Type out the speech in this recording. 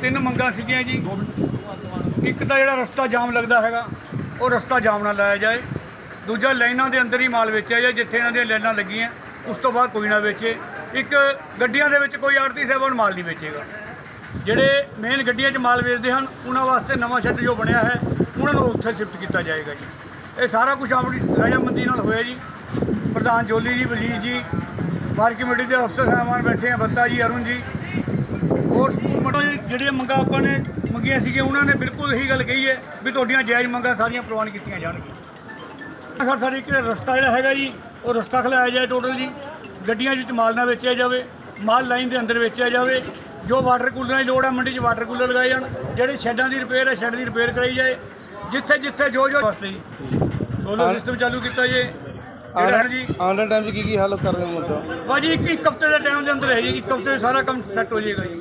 ਤਿੰਨ ਮੰਗਾਂ ਸੀਗੀਆਂ ਜੀ। ਇੱਕ ਤਾਂ ਜਿਹੜਾ ਰਸਤਾ ਜਾਮ ਲੱਗਦਾ ਹੈਗਾ, ਉਹ ਰਸਤਾ ਜਾਮ ਨਾ ਲਾਇਆ ਜਾਏ। ਦੂਜਾ, ਲਾਈਨਾਂ ਦੇ ਅੰਦਰ ਹੀ ਮਾਲ ਵੇਚਿਆ ਜਾਏ, ਜਿੱਥੇ ਇਹਨਾਂ ਦੀਆਂ ਲਾਈਨਾਂ ਲੱਗੀਆਂ, ਉਸ ਤੋਂ ਬਾਅਦ ਕੋਈ ਨਾ ਵੇਚੇ। ਇੱਕ ਗੱਡੀਆਂ ਦੇ ਵਿੱਚ ਕੋਈ ਆੜਤੀ ਸਾਹਿਬਾਨ ਮਾਲ ਨਹੀਂ ਵੇਚੇਗਾ। ਜਿਹੜੇ ਮੇਨ ਗੱਡੀਆਂ 'ਚ ਮਾਲ ਵੇਚਦੇ ਹਨ, ਉਹਨਾਂ ਵਾਸਤੇ ਨਵਾਂ ਸ਼ੈੱਡ ਜੋ ਬਣਿਆ ਹੈ, ਉਹਨਾਂ ਨੂੰ ਉੱਥੇ ਸ਼ਿਫਟ ਕੀਤਾ ਜਾਏਗਾ ਜੀ। ਇਹ ਸਾਰਾ ਕੁਝ ਆਪਣੀ ਰਜਾਮੰਦੀ ਨਾਲ ਹੋਇਆ ਜੀ। ਪ੍ਰਧਾਨ ਜੋਲੀ ਜੀ ਵਜ਼ੀਰ ਜੀ ਮਾਰਕੀਟ ਕਮੇਟੀ ਦੇ ਅਫਸਰ, ਸਾਹਿਬਾਨ ਬੈਠੇ ਆ, ਬੱਤਾ ਜੀ, ਅਰੁਣ ਜੀ। ਹੋਰ ਜਿਹੜੀਆਂ ਮੰਗਾਂ ਆਪਾਂ ਨੇ ਮੰਗੀਆਂ ਸੀਗੀਆਂ ਉਹਨਾਂ ਨੇ ਬਿਲਕੁਲ ਇਹੀ ਗੱਲ ਕਹੀ ਹੈ ਵੀ ਤੁਹਾਡੀਆਂ ਜਾਇਜ਼ ਮੰਗਾਂ ਸਾਰੀਆਂ ਪ੍ਰਵਾਨ ਕੀਤੀਆਂ ਜਾਣਗੀਆਂ। ਸਰ ਸਾਡੀ ਇੱਕ ਰਸਤਾ ਜਿਹੜਾ ਹੈਗਾ ਜੀ ਉਹ ਰਸਤਾ ਖਲਾਇਆ ਜਾਏ ਟੋਟਲ ਜੀ। ਗੱਡੀਆਂ ਵਿੱਚ ਮਾਲ ਨਾ ਵੇਚਿਆ ਜਾਵੇ ਮਾਲ ਲਾਈਨ ਦੇ ਅੰਦਰ ਵੇਚਿਆ ਜਾਵੇ ਜੋ ਵਾਟਰ ਕੂਲਰਾਂ ਦੀ ਲੋੜ ਹੈ ਮੰਡੀ 'ਚ ਵਾਟਰ ਕੂਲਰ ਲਗਾਏ ਜਾਣ ਜਿਹੜੇ ਸ਼ੈੱਡਾਂ ਦੀ ਰਿਪੇਅਰ ਹੈ ਸ਼ੈੱਡ ਦੀ ਰਿਪੇਅਰ ਕਰਾਈ ਜਾਏ। ਜਿੱਥੇ ਜਿੱਥੇ ਜੋ ਜੋ ਵਾਸਤੇ ਜੀ। ਸੋਲਰ ਸਿਸਟਮ ਚਾਲੂ ਕੀਤਾ ਜੇ ਆਉਣ ਵਾਲੇ ਟਾਈਮ 'ਚ ਕੀ ਕੀ ਹੱਲ ਕਰ ਰਹੇ ਹੋ ਮੁੱਦਾ ਬਾਜੀ ਇੱਕ ਇੱਕ ਹਫ਼ਤੇ ਦੇ ਟਾਈਮ ਦੇ ਅੰਦਰ ਹੈ ਜੀ ਇੱਕ ਹਫ਼ਤੇ ਸਾਰਾ ਕੰਮ ਸੈੱਟ ਹੋ ਜਾਏਗਾ ਜੀ।